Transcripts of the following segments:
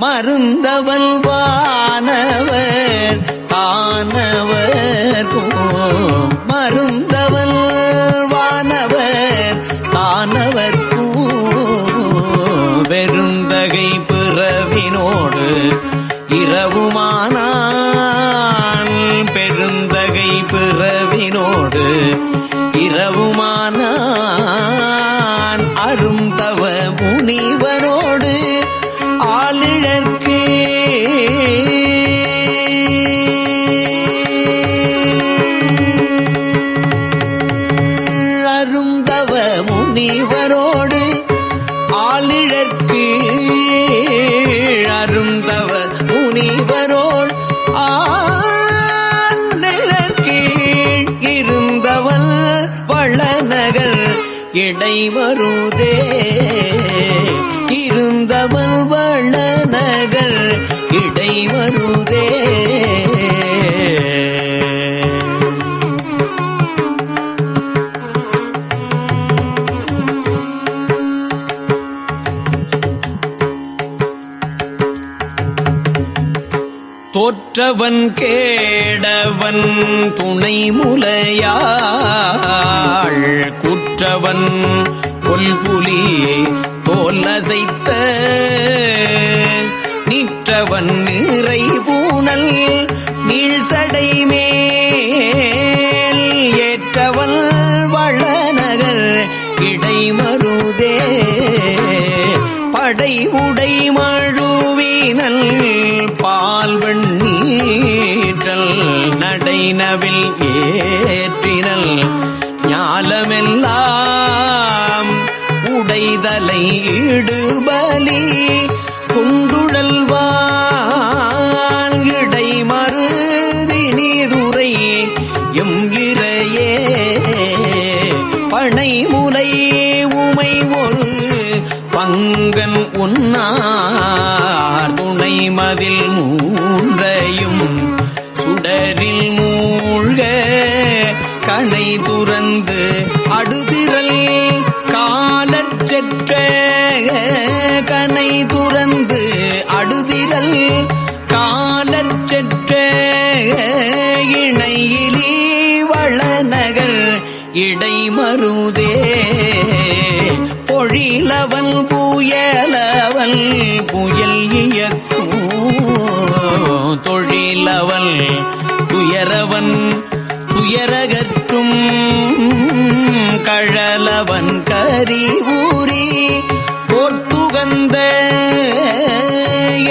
மருந்தவல் வானவர் தானவர். மருந்தவல் வானவர் தானவர் பெருந்தகை பிறவினோடு இரவுமானான் பெருந்தகை பிறவினோடு இரவுமான முனிவரோடு ஆளிழற்கு அருந்தவ முனிவரோடு ஆளிழற்கு இருந்தவள் வளநகர் இடைவரும். தோற்றவன் கேடவன் துணை முலையாள் குற்றவன் கொல்புலி தோலசைத்த நிற்றவன் நிறை பூனல் நீழ்சடை மேல் ஏற்றவன் வளநகர் இடைமருதே படை உடை நினவில் ஏற்றினல் ஞாலமெல்லாம் உடைதலை இடுபலி குண்டுழல்வான் இடை மருதி நீருரை எம் இறையே பனை முலை உமை ஒரு பங்கன் உன்னார் துணை மதில் மூன்றையும் சுடரில் மூழ்க கணை துறந்து அடுதிரல் காலச்செற்ற கனை துறந்து அடுதிரல் காலச்செற்ற இணையிலி வளநகர் இடைமருதே. பொழிலவன் புயலவன் புயல் இயக்கும் தொழிலவன் துயரவன் துயரகற்றும் கழலவன் கரி ஊரி போர்த்துகந்த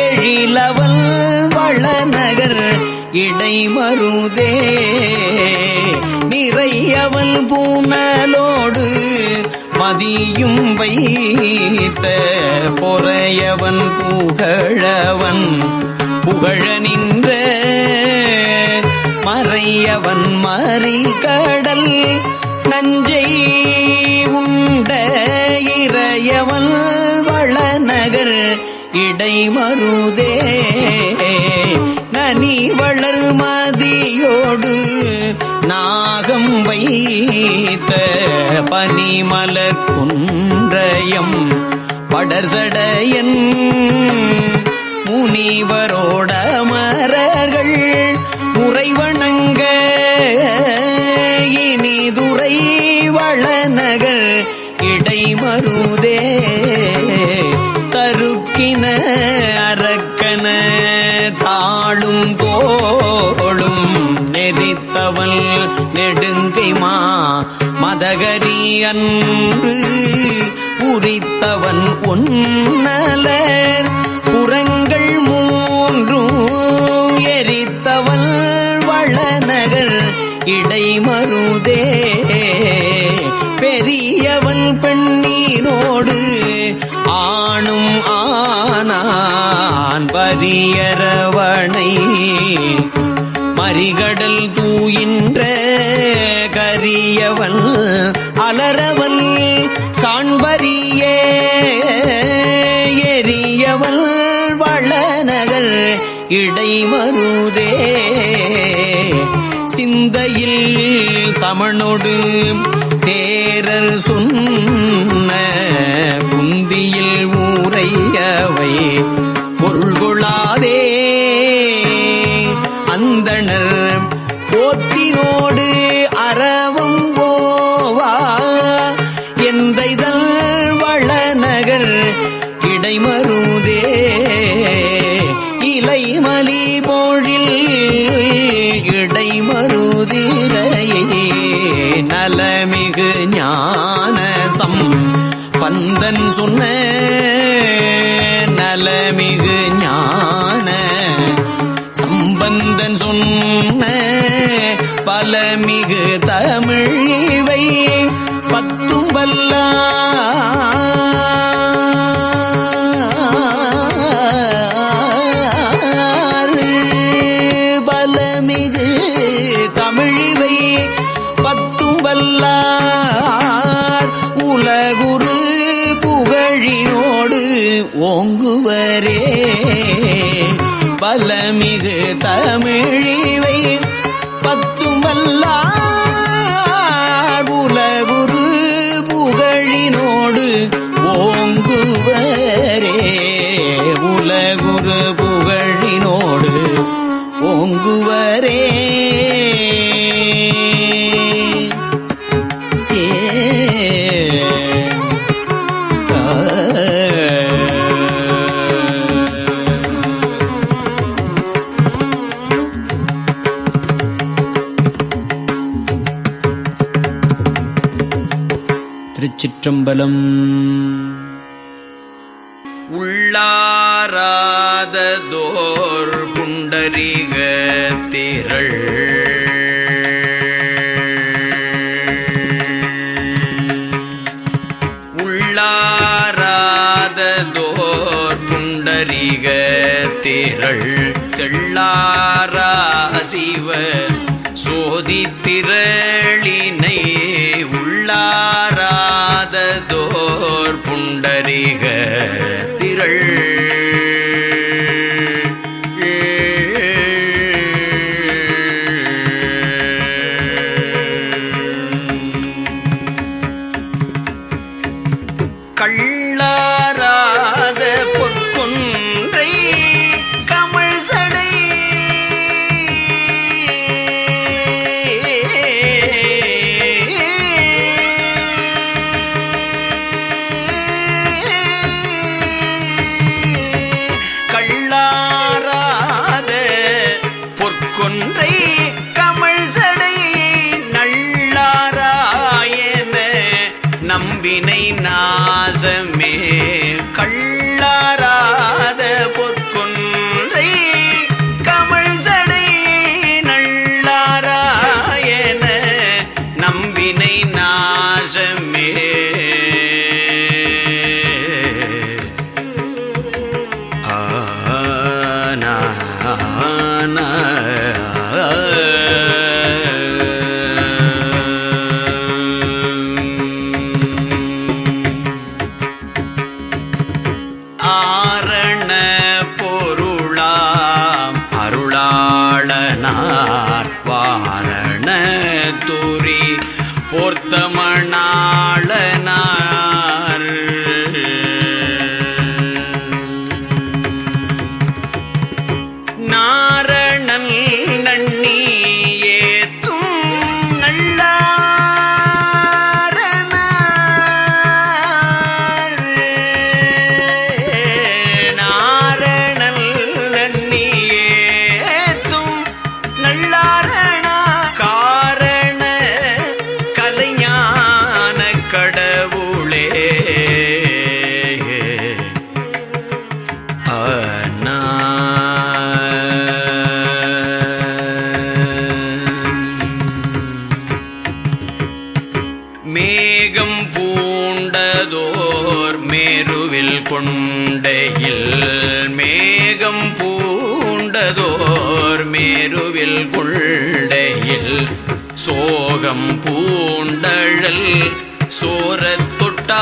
எழிலவல் வளநகர் இடைமருதே நிறையவன் பூனலோடு மதியும் வைத்த பொறையவன் புகழவன் புகழ நின்ற மறையவன் மறிகடல் நஞ்சை உண்ட இறையவன் வளநகர் இடைமருதே. நனி வளர் மதியோடு நாகம் வைத்த பனிமலர் குன்றயம் படர்சடையன் முனிவரோட மரர்கள் முறைவணங்க இனிதுரை வளநகர் இடைமருதே. தருக்கின அரக்கன தாழும் தோளும் நெறித்தவள் நெடுங்கைமா மதகரி அன்று உரித்தவன் ஒன்னலர் இடைமருதே பெரியவன் பெண்ணீரோடு ஆணும் ஆனான் பரியரவணை மறிகடல் தூயின்ற கரியவன் அலரவன் காண்பரியே எரியவள் வளநகர் இடைமருதே சமணொடு தேரர் சொன்ன குந்தியில் ஊரையவை பொருள்கொள்ளாதே அந்தனர் போத்தினோடு அறவும் போவா. எந்த வளநகர் இடைம ஞானசம். பந்தன் சொன்ன திருச்சிற்றம்பலம் உள்ளாராததோர் புண்டரீக திரள். உள்ளாராததோர் புண்டரீக திரள். தெள்ளாரா சிவ சோதி திரளின mañana. கொண்டதோர் மேருவில் கொள்டையில் சோகம் பூண்டழல் சோரத்தொட்டானவல்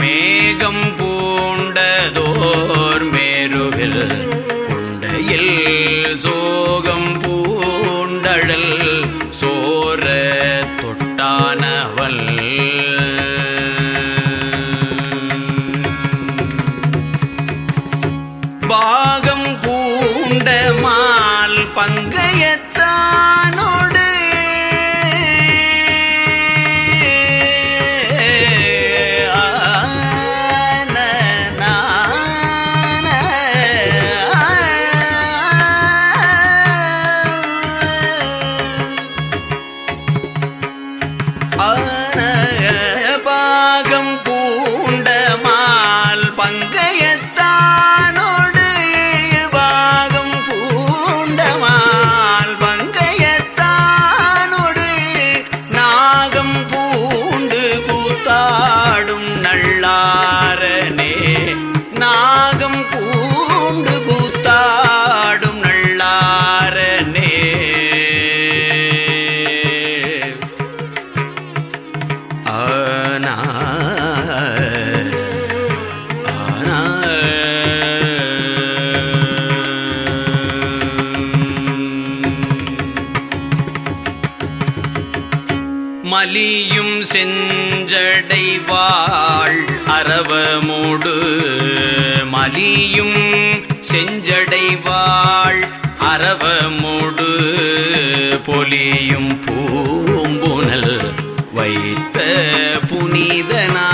மேகம் பூண்டதோர் மேருவில் பரவமோடு பொலியும் பூம்புனல் வைத்த புனிதனா.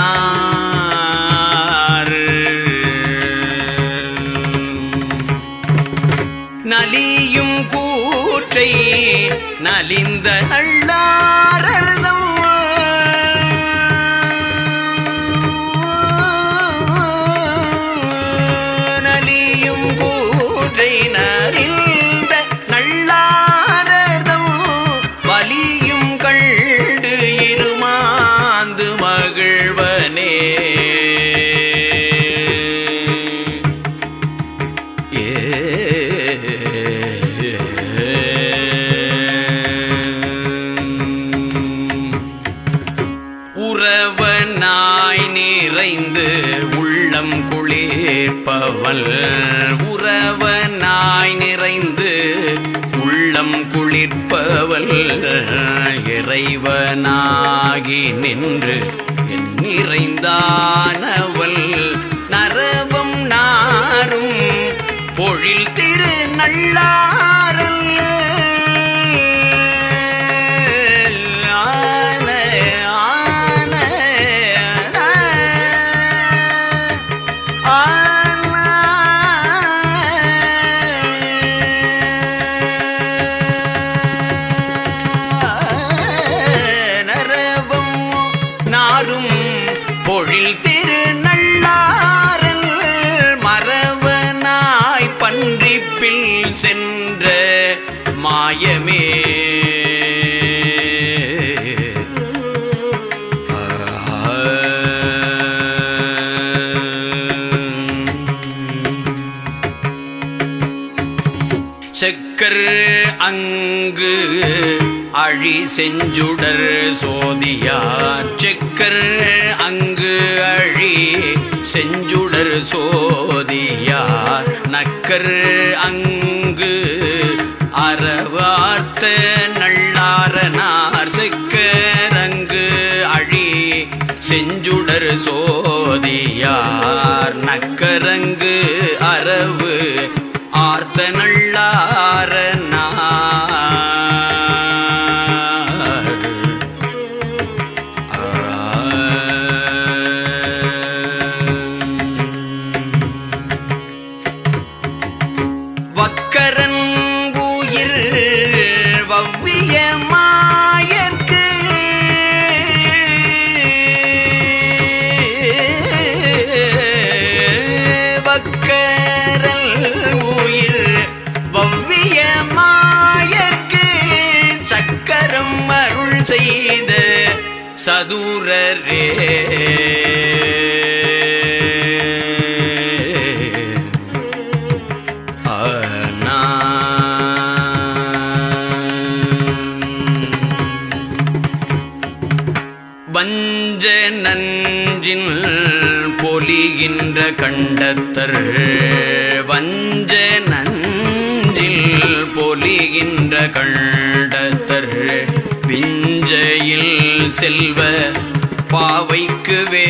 அக்கர் அங்கு அழி செஞ்சுடர் சோதியார் செக்கர் அங்கு அழி செஞ்சுடர் சோதியார் நக்கர் அங்கு அறவார்த்த நள்ளாரனார் செக்கரங்கு அழி செஞ்சுடர் சோதியார். நக்கரங்கு சதுரரே. வஞ்ச நஞ்சின் பொலிகின்ற கண்டத்தர். வஞ்ச நஞ்சில் பொலிகின்ற கண்டத்தர். பிஞ்சையில் செல்வர் பாவைக்கு வே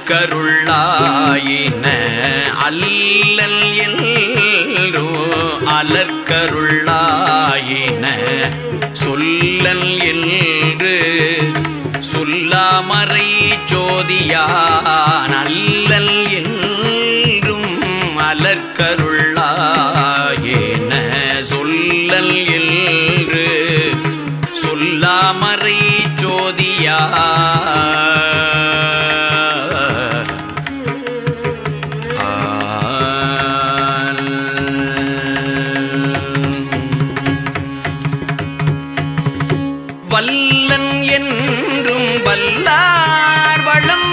அலர்கருள்ளாயின அல்லல் எல்லோ அலர்கருள்ளாயின சொல்லல் என்று சொல்லாமறை ஜோதியான் அல்ல வல்லன் என்றும் வல்லார் வளம்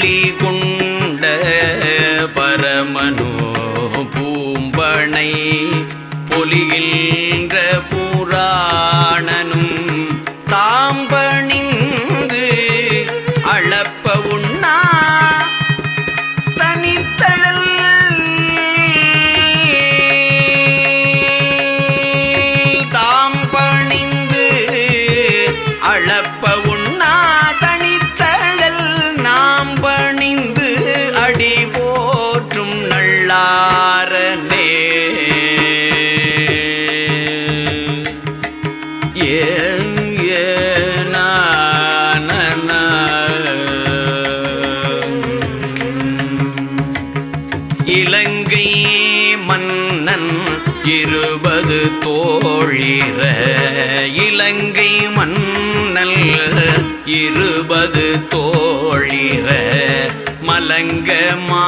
வள்ளி கொண்டு தோழிற மலங்கமா